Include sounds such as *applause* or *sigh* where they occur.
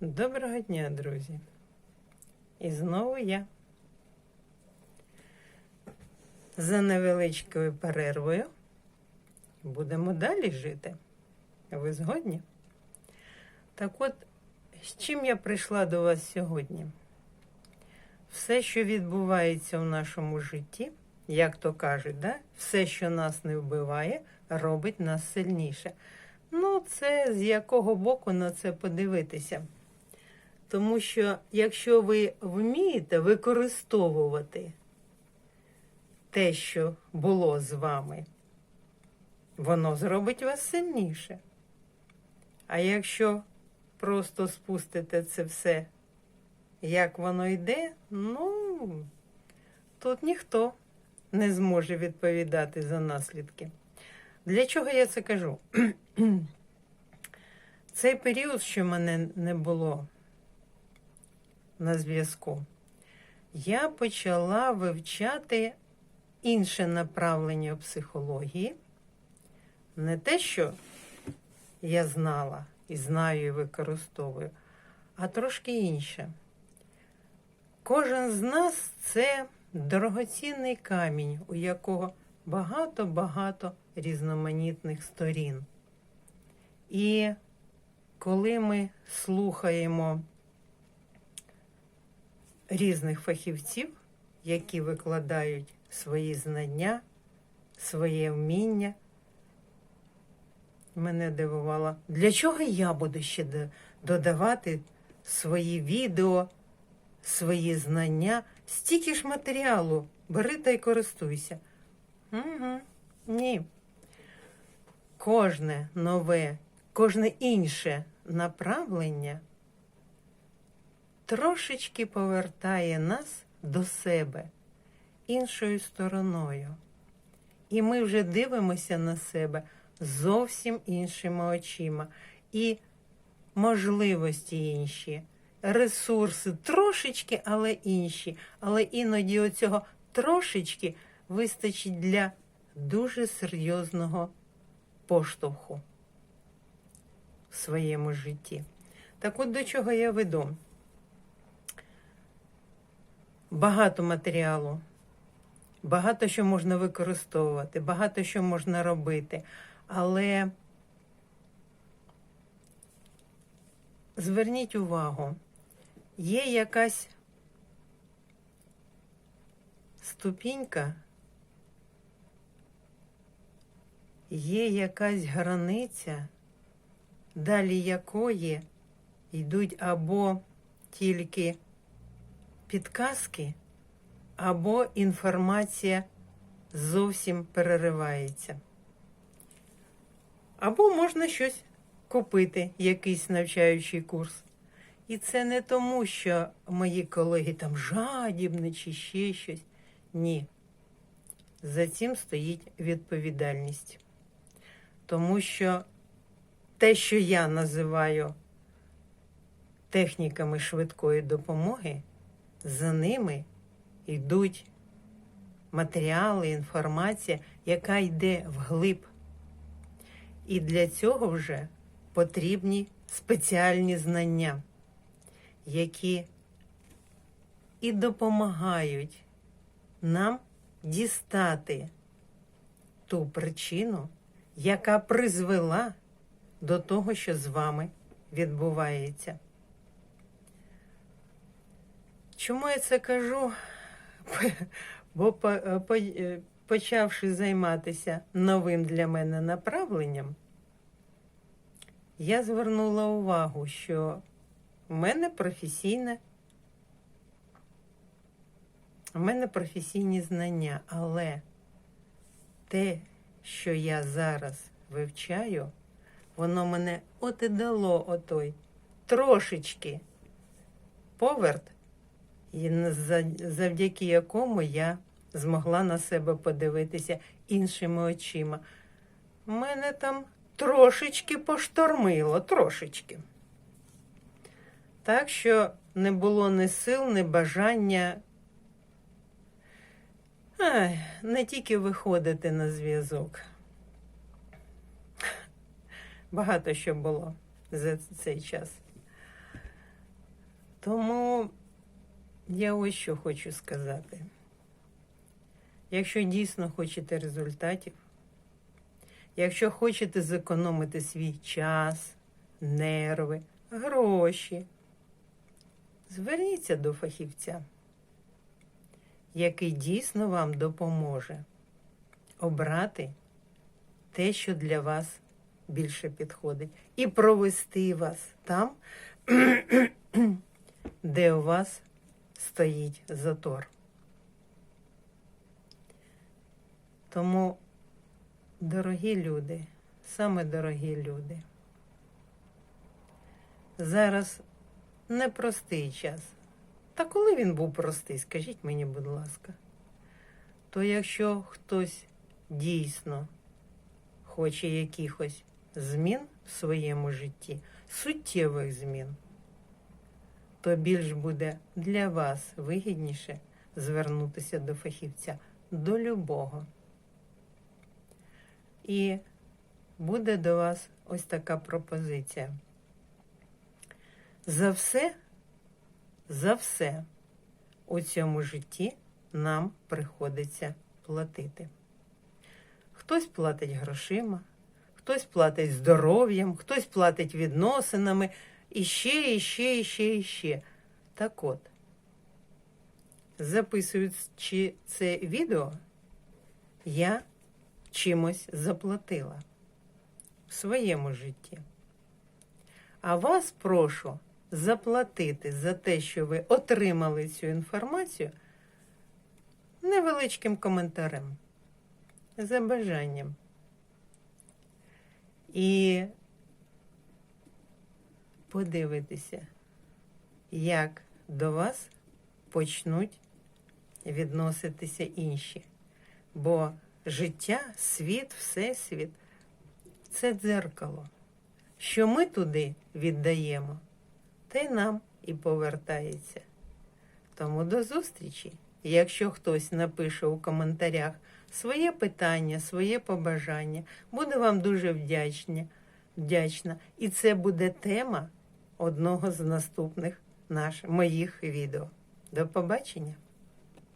Доброго дня, друзі. І знову я. За невеличкою перервою будемо далі жити. Ви згодні? Так от, з чим я прийшла до вас сьогодні? Все, що відбувається в нашому житті, як то кажуть, да? все, що нас не вбиває, робить нас сильніше. Ну, це з якого боку на це подивитися. Тому що якщо ви вмієте використовувати те, що було з вами, воно зробить вас сильніше. А якщо просто спустите це все, як воно йде, ну тут ніхто не зможе відповідати за наслідки. Для чого я це кажу? *clears throat* Цей період, що мене не було на зв'язку, я почала вивчати інше направлення психології. Не те, що я знала і знаю, і використовую, а трошки інше. Кожен з нас це дорогоцінний камінь, у якого багато-багато різноманітних сторін. І коли ми слухаємо різних фахівців, які викладають свої знання, своє вміння, мене дивувало, для чого я буду ще додавати свої відео, свої знання, стільки ж матеріалу, бери та й користуйся. Угу. Ні. Кожне нове, кожне інше направлення трошечки повертає нас до себе іншою стороною. І ми вже дивимося на себе зовсім іншими очима. І можливості інші, ресурси трошечки, але інші. Але іноді оцього трошечки вистачить для дуже серйозного поштовху в своєму житті. Так от до чого я веду? Багато матеріалу, багато що можна використовувати, багато що можна робити, але зверніть увагу, є якась ступінька, є якась границя, далі якої йдуть або тільки підказки, або інформація зовсім переривається. Або можна щось купити, якийсь навчаючий курс. І це не тому, що мої колеги там жадібні чи ще щось. Ні. За цим стоїть відповідальність. Тому що те, що я називаю техніками швидкої допомоги, за ними йдуть матеріали, інформація, яка йде вглиб. І для цього вже потрібні спеціальні знання, які і допомагають нам дістати ту причину, яка призвела до того, що з вами відбувається. Чому я це кажу? *laughs* Бо по- е, почавши займатися новим для мене направленням, я звернула увагу, що в мене професійне, в мене професійні знання, але те, що я зараз вивчаю, воно мене от і дало отой трошечки поверт, і завдяки якому я змогла на себе подивитися іншими очима. Мене там трошечки поштормило, трошечки. Так що не було ні сил, ні бажання ай, не тільки виходити на зв'язок. Багато що було за цей час. Тому я ось що хочу сказати. Якщо дійсно хочете результатів, якщо хочете зекономити свій час, нерви, гроші, зверніться до фахівця, який дійсно вам допоможе обрати те, що для вас більше підходить, і провести вас там, *clears throat* де у вас стоїть затор. Тому, дорогі люди, саме дорогі люди, зараз непростий час. Та коли він був простий, скажіть мені, будь ласка, то якщо хтось дійсно хоче якихось змін в своєму житті, суттєвих змін, то більш буде для вас вигідніше звернутися до фахівця, до любого. І буде до вас ось така пропозиція. За все, за все у цьому житті нам приходиться платити. Хтось платить грошима, хтось платить здоров'ям, хтось платить відносинами, і ще, і ще, і ще, і. Так от, записуючи це відео, я чимось заплатила в своєму житті. А вас прошу заплатити за те, що ви отримали цю інформацію невеличким коментарем, за бажанням. І подивитися, як до вас почнуть відноситися інші. Бо життя, світ, всесвіт це дзеркало. Що ми туди віддаємо, те нам і повертається. Тому до зустрічі. Якщо хтось напише у коментарях своє питання, своє побажання, буду вам дуже вдячна. вдячна. І це буде тема одного з наступних наш, моїх відео. До побачення!